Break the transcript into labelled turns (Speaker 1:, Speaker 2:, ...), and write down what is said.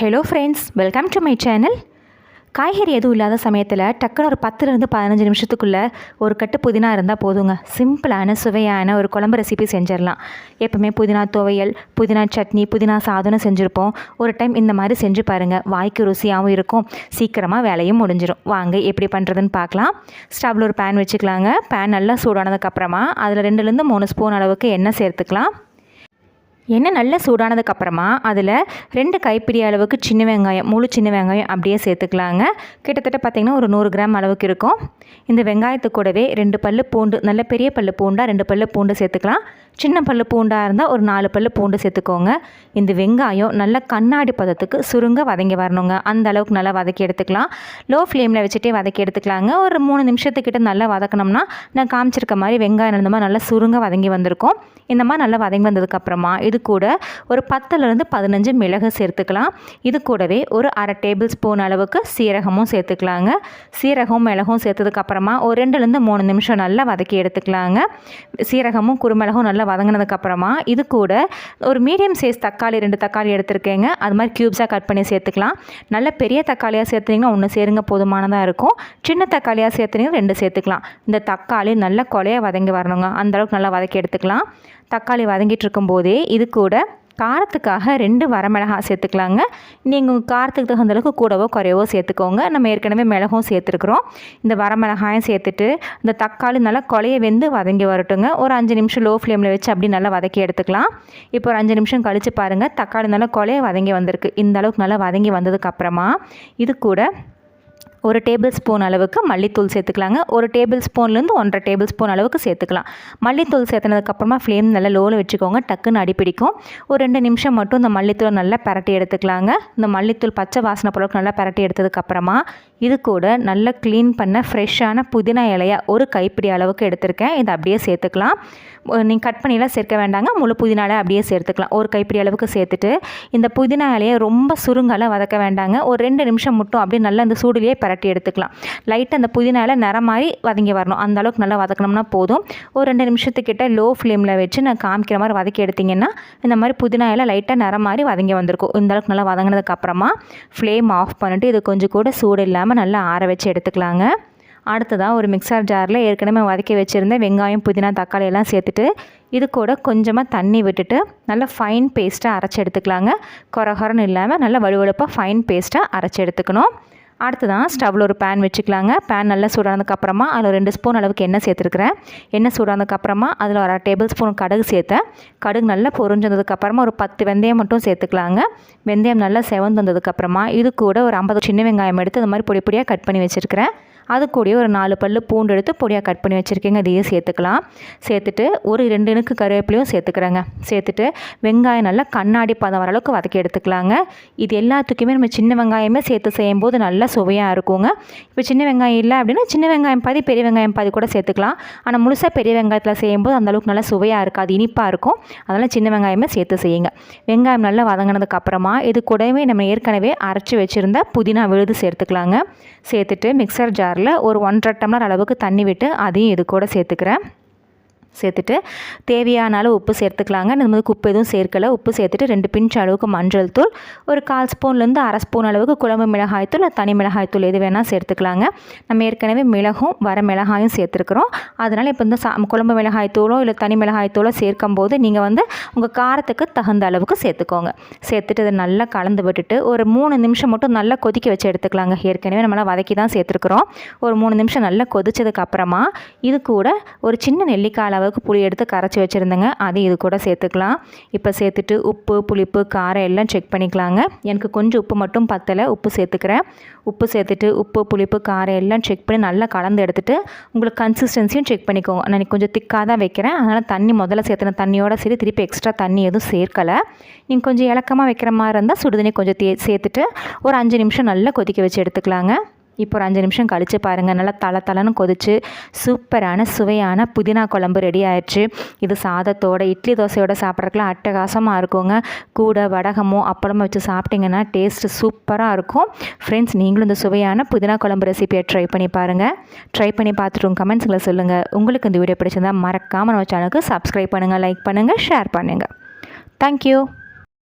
Speaker 1: Hello friends welcome to my channel காய்கறி எதுவும் இல்லாத சமயத்தில் டக்குன்னு ஒரு பத்துலேருந்து பதினஞ்சு நிமிஷத்துக்குள்ளே ஒரு கட்டு புதினா இருந்தால் போதுங்க. சிம்பிளான சுவையான ஒரு குழம்பு ரெசிபி செஞ்சிடலாம். எப்போவுமே புதினா துவையல் புதினா சட்னி புதினா சாதம்னு செஞ்சுருப்போம். ஒரு டைம் இந்த மாதிரி செஞ்சு பாருங்கள் வாய்க்கு ருசியாகவும் இருக்கும். சீக்கிரமாக வேலையும் முடிஞ்சிடும் வாங்க எப்படி பண்ணுறதுன்னு பார்க்கலாம். ஸ்டவ்வில் ஒரு பேன் வச்சுக்கலாங்க. பேன் நல்லா சூடானதுக்கப்புறமா அதில் ரெண்டுலேருந்து மூணு ஸ்பூன் அளவுக்கு எண்ணெய் சேர்த்துக்கலாம். எண்ணெய் நல்லா சூடானதுக்கப்புறமா அதில் ரெண்டு கைப்பிடி அளவுக்கு சின்ன வெங்காயம் முழு சின்ன வெங்காயம் அப்படியே சேர்த்துக்கலாங்க. கிட்டத்தட்ட பார்த்திங்கன்னா ஒரு நூறு கிராம் அளவுக்கு இருக்கும். இந்த வெங்காயத்து கூடவே ரெண்டு பல்லு பூண்டு நல்ல பெரிய பல்லு பூண்டாக ரெண்டு பல்லு பூண்டு சேர்த்துக்கலாம். சின்ன பல்லு பூண்டாக இருந்தால் ஒரு நாலு பல்லு பூண்டு சேர்த்துக்கோங்க. இந்த வெங்காயம் நல்ல கண்ணாடி பதத்துக்கு சுருங்க வதங்கி வரணுங்க. அந்த அளவுக்கு நல்லா வதக்கி எடுத்துக்கலாம். லோ ஃப்ளேமில் வச்சுட்டே வதக்கி எடுத்துக்கலாங்க. ஒரு மூணு நிமிஷத்துக்கிட்ட நல்லா வதக்கணும்னா நான் காமிச்சிருக்க மாதிரி வெங்காயம் இந்த மாதிரி நல்லா சுருங்க வதங்கி வந்திருக்கும். இந்த மாதிரி நல்லா வதங்கி வந்ததுக்கப்புறமா இது கூட ஒரு பத்துலேருந்து பதினஞ்சு மிளகு சேர்த்துக்கலாம். இது கூடவே ஒரு அரை டேபிள் ஸ்பூன் அளவுக்கு சீரகமும் சேர்த்துக்கலாங்க. சீரகம் மிளகும் சேர்த்ததுக்கப்புறமா ஒரு ரெண்டுலேருந்து மூணு நிமிஷம் நல்லா வதக்கி எடுத்துக்கலாங்க. சீரகமும் குருமிளகும் நல்லா வதங்கினதுக்கப்புறமா இது கூட ஒரு மீடியம் சைஸ் தக்காளி ரெண்டு தக்காளி எடுத்துருக்கேங்க. அது மாதிரி க்யூப்ஸாக கட் பண்ணி சேர்த்துக்கலாம். நல்ல பெரிய தக்காளியாக சேர்த்துனீங்கன்னா ஒன்று சேருங்க போதுமானதாக இருக்கும். சின்ன தக்காளியாக சேர்த்துனீங்கன்னா ரெண்டு சேர்த்துக்கலாம். இந்த தக்காளி நல்ல கொலையாக வதங்கி வரணுங்க. அந்தளவுக்கு நல்லா வதக்கி எடுத்துக்கலாம். தக்காளி வதங்கிட்டு இருக்கும்போதே இது கூட காரத்துக்காக ரெண்டு வரமிளகாய் சேர்த்துக்கலாங்க. நீங்கள் உங்கள் காரத்துக்கு தகுந்த அளவுக்கு கூடவோ குறையவோ சேர்த்துக்கோங்க. நம்ம ஏற்கனவே மிளகும் சேர்த்துருக்குறோம். இந்த வரமிளகாயும் சேர்த்துட்டு இந்த தக்காளி நல்லா கொலைய வெந்து வதங்கி வரட்டுங்க. ஒரு அஞ்சு நிமிஷம் லோ ஃப்ளேமில் வச்சு அப்படி நல்லா வதக்கி எடுத்துக்கலாம். இப்போ ஒரு அஞ்சு நிமிஷம் கழித்து பாருங்கள் தக்காளி நல்லா கொலைய வதங்கி வந்திருக்கு. இந்த அளவுக்கு நல்லா வதங்கி வந்ததுக்கப்புறமா இது கூட ஒரு டேபிள் ஸ்பூன் அளவுக்கு மல்லித்தூள் சேர்த்துக்கலாங்க. ஒரு டேபிள் ஸ்பூன்லேருந்து ஒன்றரை டேபிள் ஸ்பூன் அளவுக்கு சேர்த்துக்கலாம். மல்லித்தூள் சேர்த்துனதுக்கப்புறமா ஃப்ளேம் நல்லா லோவில் வச்சுக்கோங்க. டக்குன்னு அடிப்பிடிக்கும் ஒரு ரெண்டு நிமிஷம் மட்டும் இந்த மல்லித்தூளை நல்லா பரட்டி எடுத்துக்கலாங்க. இந்த மல்லித்தூள் பச்சை வாசனை பொருளுக்கு நல்லா பரட்டி எடுத்ததுக்கப்புறமா இது கூட நல்லா க்ளீன் பண்ண ஃப்ரெஷ்ஷான புதினா இலையாக ஒரு கைப்பிடி அளவுக்கு எடுத்திருக்கேன். இதை அப்படியே சேர்த்துக்கலாம். நீங்கள் கட் பண்ணிலாம் சேர்க்க வேண்டாங்க. முழு புதினா அப்படியே சேர்த்துக்கலாம். ஒரு கைப்பிடி அளவுக்கு சேர்த்துட்டு இந்த புதினா இலையை ரொம்ப சுருங்கலாம் வதக்க வேண்டாங்க. ஒரு ரெண்டு நிமிஷம் மட்டும் அப்படியே நல்லா இந்த சூடுலேயே பரட்டி எடுத்துக்கலாம். லைட்டாக அந்த புதினாவில் நிற நிறம் மாதிரி வதங்கி வரணும். அந்த அளவுக்கு நல்லா வதக்கணும்னா போதும். ஒரு ரெண்டு நிமிஷத்துக்கிட்ட லோ ஃப்ளேமில் வச்சு நான் காமிக்கிற மாதிரி வதக்கி எடுத்திங்கன்னா இந்த மாதிரி புதினா இலை லைட்டாக நிறம் மாதிரி வதங்கி வந்திருக்கும். இந்த அளவுக்கு நல்லா வதங்கினதுக்கப்புறமா ஃப்ளேம் ஆஃப் பண்ணிவிட்டு இது கொஞ்சம் கூட சூடு இல்லாமல் நல்லா ஆற வச்சு எடுத்துக்கலாங்க. அடுத்ததாக ஒரு மிக்சர் ஜாரில் ஏற்கனவே வதக்கி வச்சுருந்த வெங்காயம் புதினா தக்காளி எல்லாம் சேர்த்துட்டு இது கூட கொஞ்சமாக தண்ணி விட்டுட்டு நல்லா ஃபைன் பேஸ்ட்டாக அரைச்சி எடுத்துக்கலாங்க. குறகுறன்னு இல்லாமல் நல்லா வலுவழுப்பாக ஃபைன் பேஸ்ட்டாக அரைச்சி எடுத்துக்கணும். அடுத்ததான் ஸ்டவ்வில் ஒரு பேன் வச்சுக்கலாங்க. பேன் நல்லா சூடானதுக்கப்புறமா அதில் ரெண்டு ஸ்பூன் அளவுக்கு எண்ணெய் சேர்த்துருக்குறேன். எண்ணெய் சூடானதுக்கப்புறமா அதில் ஒரு டேபிள் ஸ்பூன் கடுகு சேர்த்தேன். கடுகு நல்லா பொறிஞ்சதுக்கப்புறமா ஒரு பத்து வெந்தயம் மட்டும் சேர்த்துக்கலாங்க. வெந்தயம் நல்லா செவந்து வந்ததுக்கப்புறமா இது கூட ஒரு ஐம்பது சின்ன வெங்காயம் எடுத்து அது மாதிரி பொடி பொடியாக கட் பண்ணி வச்சுருக்கிறேன். அது கூடயே ஒரு நாலு பல் பூண்டு எடுத்து பொடியாக கட் பண்ணி வச்சுருக்கேங்க. இதையும் சேர்த்துக்கலாம். சேர்த்துட்டு ஒரு ரெண்டு இணுக்கு கருவேப்பிலையும் சேர்த்துக்கிறேங்க. சேர்த்துட்டு வெங்காயம் நல்லா கண்ணாடி பதம் வர அளவுக்கு வதக்கி எடுத்துக்கலாங்க. இது எல்லாத்துக்குமே நம்ம சின்ன வெங்காயமே சேர்த்து செய்யும்போது நல்லா சுவையாக இருக்குங்க. இப்போ சின்ன வெங்காயம் இல்லை அப்படின்னா சின்ன வெங்காயம் பாதி பெரிய வெங்காயம் பாதி கூட சேர்த்துக்கலாம். ஆனால் முழுசாக பெரிய வெங்காயத்தில் செய்யும்போது அந்தளவுக்கு நல்லா சுவையாக இருக்காது இனிப்பாக இருக்கும். அதனால் சின்ன வெங்காயமே சேர்த்து செய்யுங்க. வெங்காயம் நல்லா வதங்கினதுக்கப்புறமா இது கூடவே நம்ம ஏற்கனவே அரைச்சி வச்சுருந்த புதினா விழுது சேர்த்துக்கலாங்க. சேர்த்துட்டு மிக்சர் ஜார் டம்ளரில் ஒரு ஒன்றரை டம்ளர் அளவுக்கு தண்ணி விட்டு அதையும் இது கூட சேர்த்துக்கிறேன். சேர்த்துட்டு தேவையான அளவு உப்பு சேர்த்துக்கலாங்க. இந்த மாதிரி உப்பு எதுவும் சேர்க்கலை. உப்பு சேர்த்துட்டு ரெண்டு பிஞ்ச் அளவுக்கு மஞ்சள் தூள் ஒரு கால் ஸ்பூன்லேருந்து அரை ஸ்பூன் அளவுக்கு குழம்பு மிளகாய் தூள் தனி மிளகாய் தூள் எது வேணால் சேர்த்துக்கலாங்க. நம்ம ஏற்கனவே மிளகும் வர மிளகாயும் சேர்த்துருக்குறோம். அதனால் இப்போ இந்த சா குழம்பு மிளகாய் தூளோ இல்லை தனி மிளகாய் தூளோ சேர்க்கும் போது நீங்கள் வந்து உங்கள் காரத்துக்கு தகுந்த அளவுக்கு சேர்த்துக்கோங்க. சேர்த்துட்டு அதை நல்லா கலந்து விட்டுட்டு ஒரு மூணு நிமிஷம் மட்டும் நல்லா கொதிக்க வச்சு எடுத்துக்கலாங்க. ஏற்கனவே நம்மளால் வதக்கி தான் சேர்த்துருக்குறோம். ஒரு மூணு நிமிஷம் நல்லா கொதிச்சதுக்கப்புறமா இது கூட ஒரு சின்ன நெல்லிக்காய் அளவுக்கு புளி எடுத்து கரைச்சி வச்சுருந்தேங்க. அதையும் இது கூட சேர்த்துக்கலாம். இப்போ சேர்த்துட்டு உப்பு புளிப்பு காரம் எல்லாம் செக் பண்ணிக்கலாங்க. எனக்கு கொஞ்சம் உப்பு மட்டும் பத்தலை. உப்பு சேர்த்துக்கிறேன். உப்பு சேர்த்துட்டு உப்பு புளிப்பு காரம் எல்லாம் செக் பண்ணி நல்லா கலந்து எடுத்துகிட்டு உங்களுக்கு கன்சிஸ்டன்சியும் செக் பண்ணிக்கோங்க. நான் கொஞ்சம் திக்காக தான் வைக்கிறேன். அதனால் தண்ணி முதல்ல சேர்த்துன தண்ணியோட சரி திருப்பி எக்ஸ்ட்ரா தண்ணி எதுவும் சேர்க்கலை. நீங்கள் கொஞ்சம் இலக்கமாக வைக்கிற மாதிரி இருந்தால் சுடுதண்ணி கொஞ்சம் தே சேர்த்துட்டு ஒரு அஞ்சு நிமிஷம் நல்லா கொதிக்க வச்சு எடுத்துக்கலாங்க. இப்போ ஒரு அஞ்சு நிமிஷம் கழித்து பாருங்கள் நல்லா தலை தலைன்னு கொதிச்சு சூப்பரான சுவையான புதினா குழம்பு ரெடி ஆயிடுச்சு இது சாதத்தோட இட்லி தோசையோட சாப்பிட்றதுக்குலாம் அட்டகாசமாக இருக்குங்க. கூட வடகமும் அப்பளமோ வச்சு சாப்பிட்டிங்கன்னா டேஸ்ட்டு சூப்பராக இருக்கும். ஃப்ரெண்ட்ஸ் நீங்களும் இந்த சுவையான புதினா குழம்பு ரெசிபியை ட்ரை பண்ணி பாருங்கள் ட்ரை பண்ணி பார்த்துட்டு கமெண்ட்ஸில் சொல்லுங்கள் உங்களுக்கு இந்த வீடியோ பிடிச்சிருந்தால் மறக்காமல் நம்ம சேனலுக்கு சப்ஸ்கிரைப் பண்ணுங்கள் லைக் பண்ணுங்கள் ஷேர் பண்ணுங்கள் தேங்க்யூ